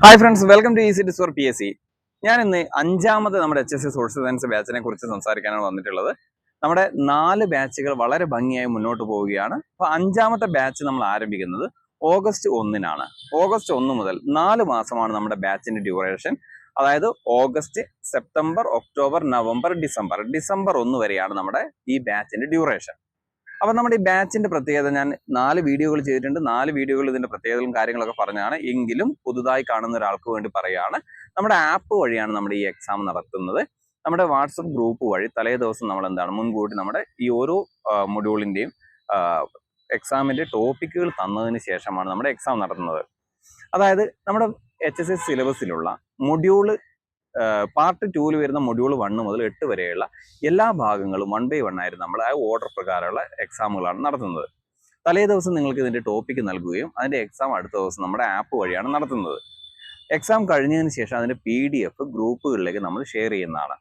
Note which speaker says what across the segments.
Speaker 1: Hi friends welcome to easy dis for P S C ഞാൻ ഇന്ന് അഞ്ചാമത് നമ്മുടെ H S C social science ബാച്ചിനെ കുറിച്ച് സംസാരിക്കാനാണ് വന്നിട്ടുള്ളത്. നമ്മുടെ നാല് ബാച്ചുകൾ വളരെ ഭംഗിയായി മുന്നോട്ട് പോവുകയാണ്. അപ്പൊ അഞ്ചാമത്തെ ബാച്ച് നമ്മൾ ആരംഭിക്കുന്നത് ഓഗസ്റ്റ് ഒന്നിനാണ്. ഓഗസ്റ്റ് ഒന്ന് മുതൽ നാല് മാസമാണ് നമ്മുടെ ബാച്ചിന്റെ ഡ്യൂറേഷൻ അതായത് August September October November December December ഒന്ന് വരെയാണ് നമ്മുടെ ഈ ബാച്ചിന്റെ ഡ്യൂറേഷൻ അപ്പൊ നമ്മുടെ ഈ ബാച്ചിന്റെ പ്രത്യേകത ഞാൻ നാല് വീഡിയോകൾ ചെയ്തിട്ടുണ്ട്. നാല് വീഡിയോകൾ ഇതിന്റെ പ്രത്യേകതകളും കാര്യങ്ങളൊക്കെ പറഞ്ഞാണ് എങ്കിലും പുതുതായി കാണുന്ന ഒരാൾക്ക് വേണ്ടി പറയുകയാണ് നമ്മുടെ ആപ്പ് വഴിയാണ് നമ്മുടെ ഈ എക്സാം നടത്തുന്നത്. നമ്മുടെ വാട്സപ്പ് ഗ്രൂപ്പ് വഴി തലേ ദിവസം നമ്മൾ എന്താണ് മുൻകൂട്ടി നമ്മുടെ ഈ ഓരോ മൊഡ്യൂളിന്റെയും എക്സാമിന്റെ ടോപ്പിക്കുകൾ തന്നതിന് ശേഷമാണ് നമ്മുടെ എക്സാം നടത്തുന്നത്. അതായത് നമ്മുടെ എച്ച് എസ് എസ് സിലബസിലുള്ള മൊഡ്യൂൾ പാർട്ട് ടൂവിൽ വരുന്ന മൊഡ്യൂൾ വണ്ണ് മുതൽ എട്ട് വരെയുള്ള എല്ലാ ഭാഗങ്ങളും വൺ ബൈ വൺ ആയിരുന്നു നമ്മൾ ആ ഓർഡർ പ്രകാരമുള്ള എക്സാമുകളാണ് നടത്തുന്നത്. തലേ ദിവസം നിങ്ങൾക്ക് ഇതിന്റെ ടോപ്പിക്ക് നൽകുകയും അതിന്റെ എക്സാം അടുത്ത ദിവസം നമ്മുടെ ആപ്പ് വഴിയാണ് നടത്തുന്നത്. എക്സാം കഴിഞ്ഞതിന് ശേഷം അതിന്റെ പി ഡി എഫ് ഗ്രൂപ്പുകളിലേക്ക് നമ്മൾ ഷെയർ ചെയ്യുന്നതാണ്.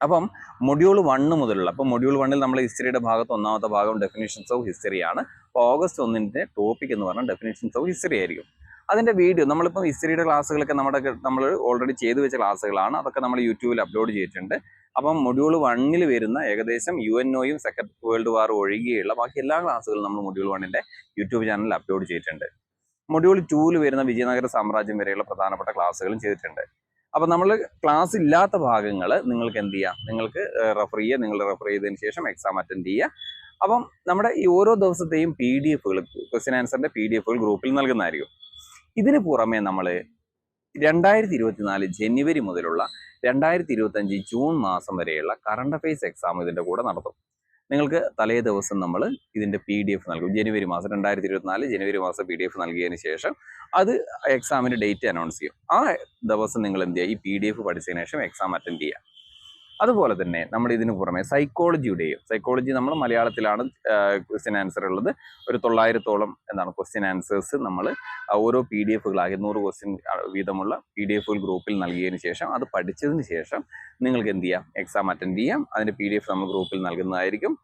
Speaker 1: അപ്പം മൊഡ്യൂൾ വണ്ണ് മുതലുള്ള അപ്പം മൊഡ്യൂൾ വണ്ണിൽ നമ്മൾ ഹിസ്റ്ററിയുടെ ഭാഗത്ത് ഒന്നാമത്തെ ഭാഗം ഡെഫിനേഷൻസ് ഓഫ് ഹിസ്റ്ററിയാണ് അപ്പോൾ ഓഗസ്റ്റ് ഒന്നിന്റെ ടോപ്പിക് എന്ന് പറഞ്ഞാൽ ഡെഫിനേഷൻസ് ഓഫ് ഹിസ്റ്ററി ആയിരിക്കും. അതിന്റെ വീഡിയോ നമ്മളിപ്പോൾ ഹിസ്റ്ററിയുടെ ക്ലാസ്സുകളൊക്കെ നമ്മുടെ നമ്മൾ ഓൾറെഡി ചെയ്തു വെച്ച ക്ലാസ്സുകളാണ്. അതൊക്കെ നമ്മൾ യൂട്യൂബിൽ അപ്ലോഡ് ചെയ്തിട്ടുണ്ട്. അപ്പം മൊഡ്യൂൾ വണ്ണിൽ വരുന്ന ഏകദേശം യു എൻ ഒയും സെക്കൻഡ് വേൾഡ് വാർ ഒഴികെയുള്ള ബാക്കി എല്ലാ ക്ലാസ്സുകളും നമ്മൾ മൊഡ്യൂൾ വണ്ണിന്റെ യൂട്യൂബ് ചാനലിൽ അപ്ലോഡ് ചെയ്തിട്ടുണ്ട്. മൊഡ്യൂൾ ടൂവിൽ വരുന്ന വിജയനഗര സാമ്രാജ്യം വരെയുള്ള പ്രധാനപ്പെട്ട ക്ലാസ്സുകളും ചെയ്തിട്ടുണ്ട്. അപ്പം നമ്മൾ ക്ലാസ് ഇല്ലാത്ത ഭാഗങ്ങൾ നിങ്ങൾക്ക് എന്ത് ചെയ്യാം? നിങ്ങൾക്ക് റെഫർ ചെയ്യുക നിങ്ങൾ റെഫർ ചെയ്തതിന് ശേഷം എക്സാം അറ്റൻഡ് ചെയ്യുക അപ്പം നമ്മുടെ ഈ ഓരോ ദിവസത്തെയും പി ഡി എഫുകൾ ക്വസ്റ്റ്യൻ ആൻസറിന്റെ പി ഡി എഫുകൾ ഗ്രൂപ്പിൽ നൽകുന്നതായിരിക്കും. ഇതിന് പുറമെ നമ്മൾ രണ്ടായിരത്തി ഇരുപത്തിനാല് ജനുവരി മുതലുള്ള രണ്ടായിരത്തി ഇരുപത്തഞ്ച് ജൂൺ മാസം വരെയുള്ള കറണ്ട് അഫയേഴ്സ് എക്സാം ഇതിന്റെ കൂടെ നടത്തും. നിങ്ങൾക്ക് തലേ ദിവസം നമ്മൾ ഇതിന്റെ പി ഡി എഫ് നൽകും. ജനുവരി മാസം രണ്ടായിരത്തി ഇരുപത്തിനാല് ജനുവരി മാസം പി ഡി എഫ് നൽകിയതിന് ശേഷം അത് എക്സാമിന്റെ ഡേറ്റ് അനൗൺസ് ചെയ്യും. ആ ദിവസം നിങ്ങൾ എന്ത് ചെയ്യുക? ഈ പി ഡി എഫ് പഠിച്ചതിന് ശേഷം എക്സാം അറ്റൻഡ് ചെയ്യുക. അതുപോലെ തന്നെ നമ്മൾ ഇതിന് പുറമെ സൈക്കോളജിയുടെയും സൈക്കോളജി നമ്മൾ മലയാളത്തിലാണ് ക്വസ്റ്റ്യൻ ആൻസർ ഉള്ളത്. ഒരു തൊള്ളായിരത്തോളം എന്താണ് ക്വസ്റ്റ്യൻ ആൻസേഴ്സ് നമ്മൾ ഓരോ പി ഡി എഫുകളാകെ നൂറ് ക്വസ്റ്റ്യൻ വീതമുള്ള പി ഡി എഫുകൾ ഗ്രൂപ്പിൽ നൽകിയതിന് ശേഷം അത് പഠിച്ചതിന് ശേഷം നിങ്ങൾക്ക് എന്ത് ചെയ്യാം? എക്സാം അറ്റൻഡ് ചെയ്യാം. അതിന്റെ പി ഡി എഫ് നമ്മൾ ഗ്രൂപ്പിൽ നൽകുന്നതായിരിക്കും.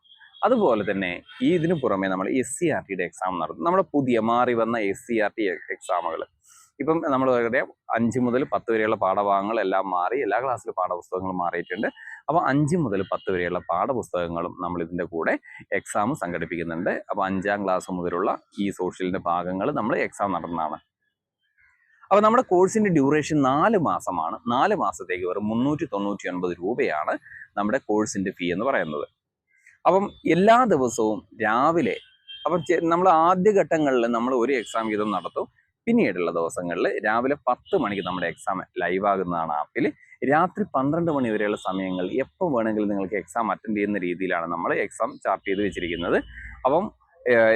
Speaker 1: അതുപോലെ തന്നെ ഈ ഇതിനു പുറമെ നമ്മൾ എസ് സി ആർ ടിയുടെ എക്സാം നടത്തും. നമ്മുടെ പുതിയ മാറി വന്ന എസ് സി ആർ ടി എക്സാമുകൾ ഇപ്പം നമ്മൾ പറയാം അഞ്ച് മുതൽ പത്ത് വരെയുള്ള പാഠഭാഗങ്ങൾ എല്ലാം മാറി എല്ലാ ക്ലാസ്സിലും പാഠപുസ്തകങ്ങളും മാറിയിട്ടുണ്ട്. അപ്പോൾ അഞ്ച് മുതൽ പത്ത് വരെയുള്ള പാഠപുസ്തകങ്ങളും നമ്മൾ ഇതിന്റെ കൂടെ എക്സാം സംഘടിപ്പിക്കുന്നുണ്ട്. അപ്പോൾ അഞ്ചാം ക്ലാസ് മുതലുള്ള ഈ സോഷ്യലിന്റെ ഭാഗങ്ങൾ നമ്മൾ എക്സാം നടന്നതാണ് അപ്പോൾ നമ്മുടെ കോഴ്സിന്റെ ഡ്യൂറേഷൻ നാല് മാസമാണ്. നാല് മാസത്തേക്ക് വെറും മുന്നൂറ്റി തൊണ്ണൂറ്റി ഒൻപത് രൂപയാണ് നമ്മുടെ കോഴ്സിന്റെ ഫീ എന്ന് പറയുന്നത്. അപ്പം എല്ലാ ദിവസവും രാവിലെ അപ്പം നമ്മൾ ആദ്യ ഘട്ടങ്ങളിൽ നമ്മൾ ഒരു എക്സാം വീതം നടത്തും. പിന്നീടുള്ള ദിവസങ്ങളിൽ രാവിലെ പത്ത് മണിക്ക് നമ്മുടെ എക്സാം ലൈവ് ആകുന്നതാണ് ആപ്പിൽ രാത്രി പന്ത്രണ്ട് മണി വരെയുള്ള സമയങ്ങൾ എപ്പോൾ വേണമെങ്കിലും നിങ്ങൾക്ക് എക്സാം അറ്റൻഡ് ചെയ്യുന്ന രീതിയിലാണ് നമ്മൾ എക്സാം ചാർട്ട് ചെയ്ത് വെച്ചിരിക്കുന്നത്. അപ്പം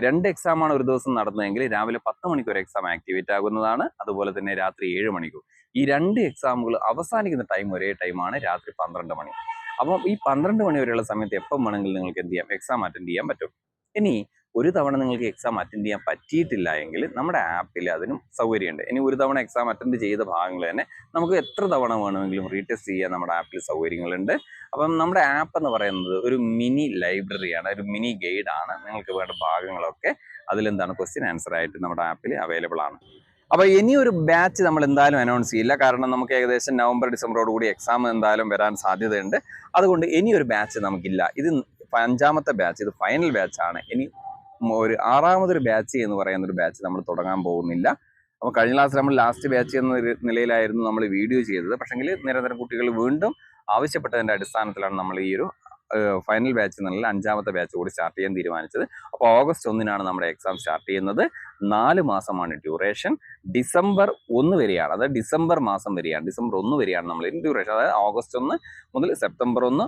Speaker 1: രണ്ട് എക്സാമാണ് ഒരു ദിവസം നടന്നതെങ്കിൽ രാവിലെ പത്ത് മണിക്ക് ഒരു എക്സാം ആക്ടിവേറ്റ് ആകുന്നതാണ്. അതുപോലെ തന്നെ രാത്രി ഏഴ് മണിക്കും. ഈ രണ്ട് എക്സാമുകൾ അവസാനിക്കുന്ന ടൈം ഒരേ ടൈമാണ് രാത്രി പന്ത്രണ്ട് മണി. അപ്പം ഈ പന്ത്രണ്ട് മണി വരെയുള്ള സമയത്ത് എപ്പം വേണമെങ്കിലും നിങ്ങൾക്ക് എന്ത് ചെയ്യാം? എക്സാം അറ്റൻഡ് ചെയ്യാൻ പറ്റും. ഇനി ഒരു തവണ നിങ്ങൾക്ക് എക്സാം അറ്റൻഡ് ചെയ്യാൻ പറ്റിയിട്ടില്ല എങ്കിൽ നമ്മുടെ ആപ്പിൽ അതിനും സൗകര്യമുണ്ട്. ഇനി ഒരു തവണ എക്സാം അറ്റൻഡ് ചെയ്ത ഭാഗങ്ങൾ തന്നെ നമുക്ക് എത്ര തവണ വേണമെങ്കിലും റീടെസ്റ്റ് ചെയ്യാൻ നമ്മുടെ ആപ്പിൽ സൗകര്യങ്ങളുണ്ട്. അപ്പം നമ്മുടെ ആപ്പ് എന്ന് പറയുന്നത് ഒരു മിനി ലൈബ്രറിയാണ് ഒരു മിനി ഗൈഡാണ് നിങ്ങൾക്ക് വേണ്ട ഭാഗങ്ങളൊക്കെ അതിലെന്താണ് ക്വസ്റ്റ്യൻ ആൻസർ ആയിട്ട് നമ്മുടെ ആപ്പിൽ അവൈലബിൾ ആണ്. അപ്പോൾ ഇനി ഒരു ബാച്ച് നമ്മൾ എന്തായാലും അനൗൺസ് ചെയ്യില്ല. കാരണം നമുക്ക് ഏകദേശം നവംബർ ഡിസംബറോട് കൂടി എക്സാം എന്തായാലും വരാൻ സാധ്യതയുണ്ട്. അതുകൊണ്ട് ഇനി ഒരു ബാച്ച് നമുക്കില്ല. ഇത് അഞ്ചാമത്തെ ബാച്ച് ഇത് ഫൈനൽ ബാച്ചാണ് ഇനി ഒരു ആറാമതൊരു ബാച്ച് എന്ന് പറയുന്ന ഒരു ബാച്ച് നമ്മൾ തുടങ്ങാൻ പോകുന്നില്ല. അപ്പോൾ കഴിഞ്ഞ ക്ലാസ്സിൽ നമ്മൾ ലാസ്റ്റ് ബാച്ച് എന്ന നിലയിലായിരുന്നു നമ്മൾ വീഡിയോ ചെയ്തത്. പക്ഷെങ്കിൽ നിരന്തരം കുട്ടികൾ വീണ്ടും ആവശ്യപ്പെട്ടതിന്റെ അടിസ്ഥാനത്തിലാണ് നമ്മൾ ഈ ഒരു ഫൈനൽ ബാച്ച് എന്നുള്ള അഞ്ചാമത്തെ ബാച്ച് കൂടി സ്റ്റാർട്ട് ചെയ്യാൻ തീരുമാനിച്ചത്. അപ്പോൾ ഓഗസ്റ്റ് ഒന്നിനാണ് നമ്മുടെ എക്സാം സ്റ്റാർട്ട് ചെയ്യുന്നത്. നാല് മാസമാണ് ഡ്യൂറേഷൻ ഡിസംബർ ഒന്ന് വരെയാണ്. അതായത് ഡിസംബർ മാസം വരെയാണ്. ഡിസംബർ ഒന്ന് വരെയാണ് നമ്മൾ ഡ്യൂറേഷൻ അതായത് ഓഗസ്റ്റ് ഒന്ന് മുതൽ സെപ്റ്റംബർ ഒന്ന്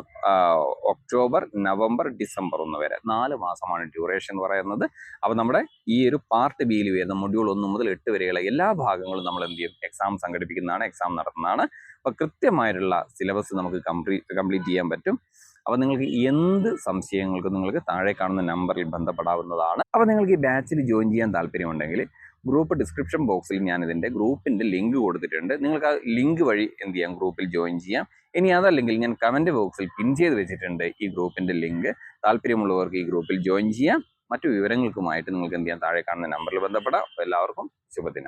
Speaker 1: ഒക്ടോബർ നവംബർ ഡിസംബർ ഒന്ന് വരെ. നാല് മാസമാണ് ഡ്യൂറേഷൻ പറയുന്നത്. അപ്പോൾ നമ്മുടെ ഈ ഒരു പാർട്ട് ബിയിൽ വരുന്ന മൊഡ്യൂൾ ഒന്ന് മുതൽ എട്ട് വരെയുള്ള എല്ലാ ഭാഗങ്ങളും നമ്മൾ എന്ത് ചെയ്യും? എക്സാം സംഘടിപ്പിക്കുന്നതാണ് എക്സാം നടത്തുന്നതാണ്. അപ്പോൾ കൃത്യമായിട്ടുള്ള സിലബസ് നമുക്ക് കംപ്ലീറ്റ് കംപ്ലീറ്റ് ചെയ്യാൻ പറ്റും. അപ്പോൾ നിങ്ങൾക്ക് എന്ത് സംശയങ്ങൾക്കും നിങ്ങൾക്ക് താഴെ കാണുന്ന നമ്പറിൽ ബന്ധപ്പെടാവുന്നതാണ്. അപ്പോൾ നിങ്ങൾക്ക് ഈ ബാച്ചിൽ ജോയിൻ ചെയ്യാൻ താല്പര്യമുണ്ടെങ്കിൽ ഗ്രൂപ്പ് ഡിസ്ക്രിപ്ഷൻ ബോക്സിൽ ഞാൻ ഇതിന്റെ ഗ്രൂപ്പിന്റെ ലിങ്ക് കൊടുത്തിട്ടുണ്ട്. നിങ്ങൾക്ക് ആ ലിങ്ക് വഴി എന്ത് ചെയ്യാം? ഗ്രൂപ്പിൽ ജോയിൻ ചെയ്യാം. ഇനി അതല്ലെങ്കിൽ ഞാൻ കമന്റ് ബോക്സിൽ പിൻ ചെയ്ത് വെച്ചിട്ടുണ്ട് ഈ ഗ്രൂപ്പിന്റെ ലിങ്ക്. താല്പര്യമുള്ളവർക്ക് ഈ ഗ്രൂപ്പിൽ ജോയിൻ ചെയ്യാം. മറ്റു വിവരങ്ങൾക്കുമായിട്ട് നിങ്ങൾക്ക് എന്ത് ചെയ്യാം? താഴെ കാണുന്ന നമ്പറിൽ ബന്ധപ്പെടാം. എല്ലാവർക്കും ശുഭദിനം.